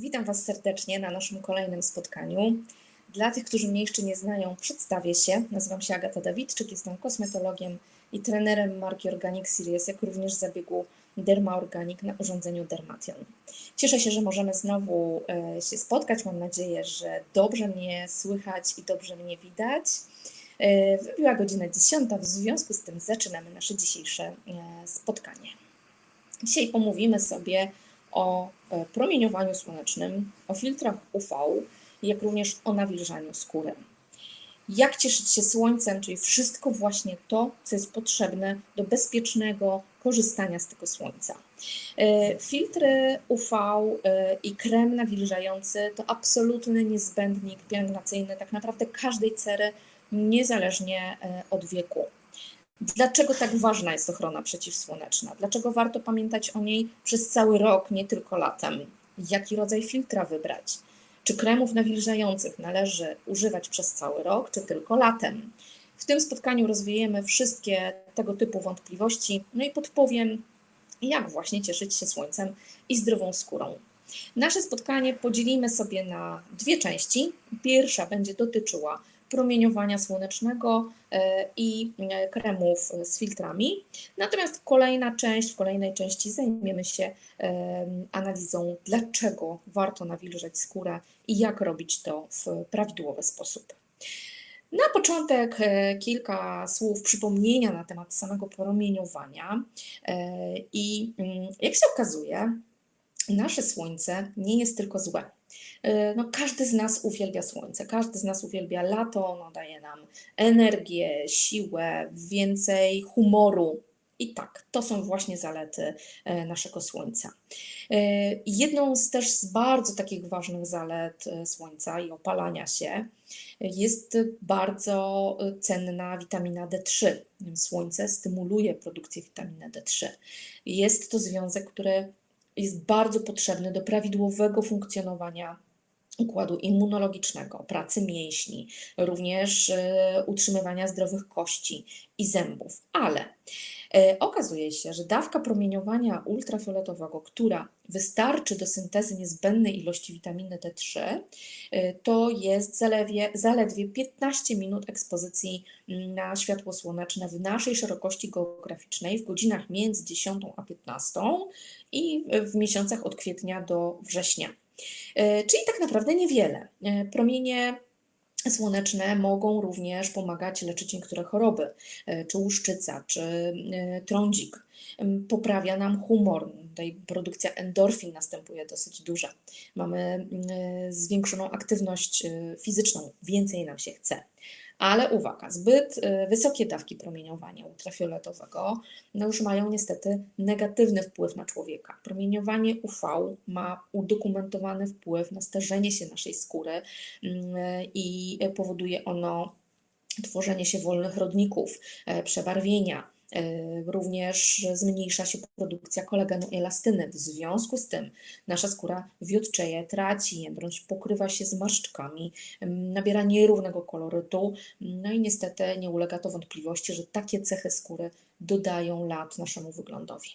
Witam Was serdecznie na naszym kolejnym spotkaniu. Dla tych, którzy mnie jeszcze nie znają, przedstawię się. Nazywam się Agata Dawidczyk, jestem kosmetologiem i trenerem marki Organic Series, jak również zabiegu Derma Organic na urządzeniu Dermation. Cieszę się, że możemy znowu e, się spotkać. Mam nadzieję, że dobrze mnie słychać i dobrze mnie widać. E, Wybiła godzina 10, w związku z tym zaczynamy nasze dzisiejsze e, spotkanie. Dzisiaj pomówimy sobie o e, promieniowaniu słonecznym, o filtrach UV, jak również o nawilżaniu skóry. Jak cieszyć się słońcem, czyli wszystko właśnie to, co jest potrzebne do bezpiecznego korzystania z tego słońca. E, Filtry UV e, i krem nawilżający to absolutny niezbędnik pielęgnacyjny tak naprawdę każdej cery, niezależnie od wieku. Dlaczego tak ważna jest ochrona przeciwsłoneczna? Dlaczego warto pamiętać o niej przez cały rok, nie tylko latem? Jaki rodzaj filtra wybrać? Czy kremów nawilżających należy używać przez cały rok, czy tylko latem? W tym spotkaniu rozwiejemy wszystkie tego typu wątpliwości, no i podpowiem, jak właśnie cieszyć się słońcem i zdrową skórą. Nasze spotkanie podzielimy sobie na dwie części. Pierwsza będzie dotyczyła promieniowania słonecznego e, i e, kremów z filtrami. Natomiast kolejna część, w kolejnej części zajmiemy się e, analizą, dlaczego warto nawilżać skórę i jak robić to w prawidłowy sposób. Na początek kilka słów przypomnienia na temat samego promieniowania. I mm, jak się okazuje, nasze słońce nie jest tylko złe. E, no, każdy z nas uwielbia słońce, każdy z nas uwielbia lato, ono daje nam energię, siłę, więcej humoru. I tak, to są właśnie zalety e, naszego Słońca. E, jedną z też z bardzo takich ważnych zalet Słońca i opalania się jest bardzo cenna witamina D3. Słońce stymuluje produkcję witaminy D3. Jest to związek, który jest bardzo potrzebny do prawidłowego funkcjonowania układu immunologicznego, pracy mięśni, również e, utrzymywania zdrowych kości i zębów. Ale e, okazuje się, że dawka promieniowania ultrafioletowego, która wystarczy do syntezy niezbędnej ilości witaminy D3, e, to jest zaledwie, zaledwie 15 minut ekspozycji na światło słoneczne w naszej szerokości geograficznej w godzinach między 10 a 15 i w miesiącach od kwietnia do września. E, czyli tak naprawdę niewiele. E, promienie słoneczne mogą również pomagać leczyć niektóre choroby, e, czy łuszczyca, czy trądzik. Poprawia nam humor, tutaj produkcja endorfin następuje dosyć duża. Mamy zwiększoną aktywność fizyczną, więcej nam się chce. Ale uwaga, zbyt y, wysokie dawki promieniowania ultrafioletowego no już mają niestety negatywny wpływ na człowieka. Promieniowanie UV ma udokumentowany wpływ na starzenie się naszej skóry mm, i powoduje ono tworzenie się wolnych rodników, e, przebarwienia, również zmniejsza się produkcja kolagenu elastyny. W związku z tym nasza skóra wiotczeje, traci jędrność, pokrywa się zmarszczkami, nabiera nierównego kolorytu. No i niestety nie ulega to wątpliwości, że takie cechy skóry dodają lat naszemu wyglądowi.